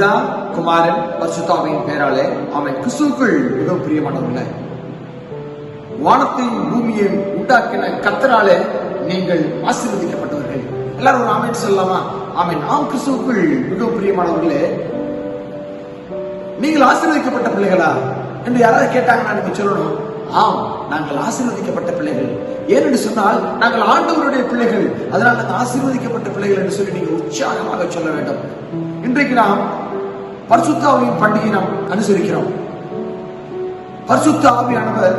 குமாரன் பரிசுத்தாவின் பெயராலே அவன் கிறிஸ்துக்குள் மிகவும் பிரியமானவர்களே வானத்தையும் பூமியையும் உண்டாக்கின கத்தராலே நீங்கள் ஆசீர்வதிக்கப்பட்டவர்கள். எல்லாரும் ஒரு ஆமென் சொல்லலாமா? ஆமென். ஆம் கிறிஸ்துக்குள் மிகவும் பிரியமானவர்களே நீங்கள் ஆசீர்வதிக்கப்பட்ட பிள்ளைகளா? என்று யாராவது கேட்டாங்கன்னா நீங்க சொல்லணும். ஆம் நாங்கள் ஆசீர்வதிக்கப்பட்ட பிள்ளைகள். ஏனென்று சொன்னால் நாங்கள் ஆண்டவருடைய பிள்ளைகள். அதனால் நாங்கள் ஆசீர்வதிக்கப்பட்ட பிள்ளைகள் என்று சொல்லி நீங்க உற்சாகமாக சொல்ல வேண்டும். இன்றைக்கு நாம் பரிசுத்த ஆவியின் பண்டிகை நாம் அனுசரிக்கிறோம். பரிசுத்த ஆவியானவர்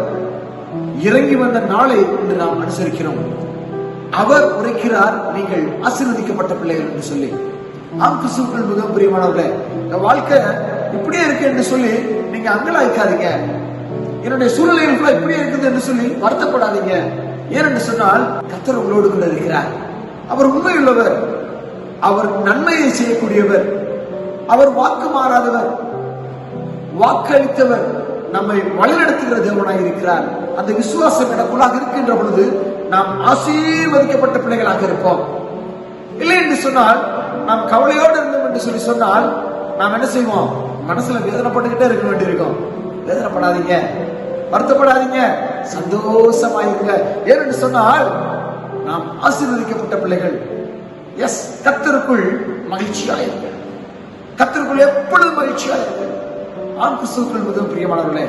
இறங்கி வந்த நாளை இன்று நாம் அனுசரிக்கிறோம். அவர் உரைக்கிறார் நீங்கள் ஆசீர்வதிக்கப்பட்ட பிள்ளைகள் என்று சொல்லி. ஆம் கிறிஸ்துவுக்குள் மிகவும் பிரியமானவர்களே இந்த வாழ்க்கை இப்படியே இருக்கு என்று சொல்லி நீங்க அங்கலாய்க்காதீங்க. என்னுடைய சூழ்நிலைகள் கூட இப்படியே இருக்குது என்று சொல்லி வருத்தப்படாதீங்க. ஏனென்று சொன்னால் கத்தர் உங்களோடு கூட இருக்கிறார். அவர் உண்மையுள்ளவர். அவர் நன்மையை செய்யக்கூடியவர். அவர் வாக்கு மாறாதவர். வாக்களித்தவர் நம்மை வழிநடத்துகிற தேவனாய் இருக்கிறார். அந்த விசுவாசம் எனக்குள்ளாக இருக்கின்ற பொழுது நாம் ஆசீர்வதிக்கப்பட்ட பிள்ளைகளாக இருப்போம். இல்லை என்று சொன்னால் நாம் கவலையோடு இருந்தோம் என்று சொல்லி சொன்னால் நாம் என்ன செய்வோம்? மனசுல வேதனைப்பட்டுக்கிட்டே இருக்க வேண்டியிருக்கும். வேதனைப்படாதீங்க. வருத்தப்படாதீங்க. சந்தோஷமாயிருங்க. ஏனென்று சொன்னால் நாம் ஆசீர்வதிக்கப்பட்ட பிள்ளைகள். எஸ் கத்தருக்குள் கத்திற்குள் எப்பொழுது எப்பொழுதும் மகிழ்ச்சியாயிருங்க ஆண் கிறிஸ்துவுக்குள் மிகவும் பிரியமானவர்களே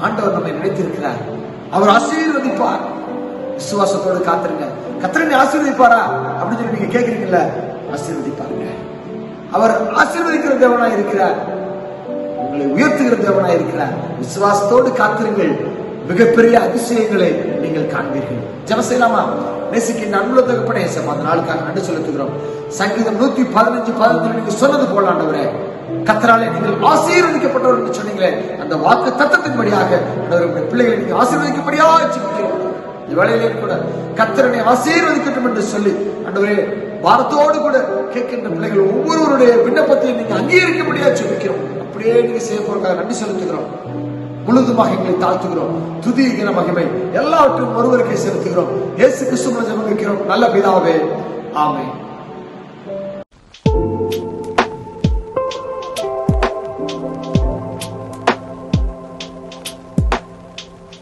ஆண்டவர் நம்மை நினைத்திருக்கிறார். அவர் ஆசீர்வதிப்பார். விசுவாசத்தோடு காத்திருங்க. கத்திரனை ஆசீர்வதிப்பாரா? அப்படின்னு சொல்லி நீங்க கேக்குறீங்கல்ல ஆசீர்வதிப்பாருங்க. அவர் ஆசீர்வதிக்கிற தேவனா இருக்கிறார். உங்களை உயர்த்துகிற தேவனா இருக்கிறார். விசுவாசத்தோடு காத்திருங்கள். மிகப்பெரிய அதிசயங்களை நீங்கள் காண்பீர்கள். ஜெப செய்யலாமா? நேசிக்கின்ற அன்புள்ள தகப்பனே ஏசப்பா அந்த நாளுக்காக நன்றி செலுத்துகிறோம். சங்கீதம் நூத்தி பதினஞ்சு பதினஞ்சு நீங்க சொன்னது போல ஆண்டவரே. கத்தராலே நீங்கள் ஆசீர்வதிக்கப்பட்டவர் என்று சொன்னீங்களே அந்த வாக்கு தத்தத்தின்படியாக உங்களுடைய பிள்ளைகளை நீங்க ஆசீர்வதிக்கப்படியா வச்சுக்கிறோம் இந்த கூட கத்தரனை ஆசீர்வதிக்கட்டும் என்று சொல்லி அன்றவரே வாரத்தோடு கூட கேட்கின்ற பிள்ளைகள் ஒவ்வொருவருடைய விண்ணப்பத்தையும் நீங்க அங்கீகரிக்கும்படியா ஜெபிக்கிறோம் அப்படியே நீங்க செய்ய போறதுக்காக நன்றி செலுத்துகிறோம். முழுதுமாக எங்களை தாழ்த்துகிறோம். துதிகிற மகிமை. எல்லாவற்றையும் ஒருவருக்கே செலுத்துகிறோம். இயேசு கிறிஸ்துவ ஜெபம் நல்ல பிதாவே. ஆமை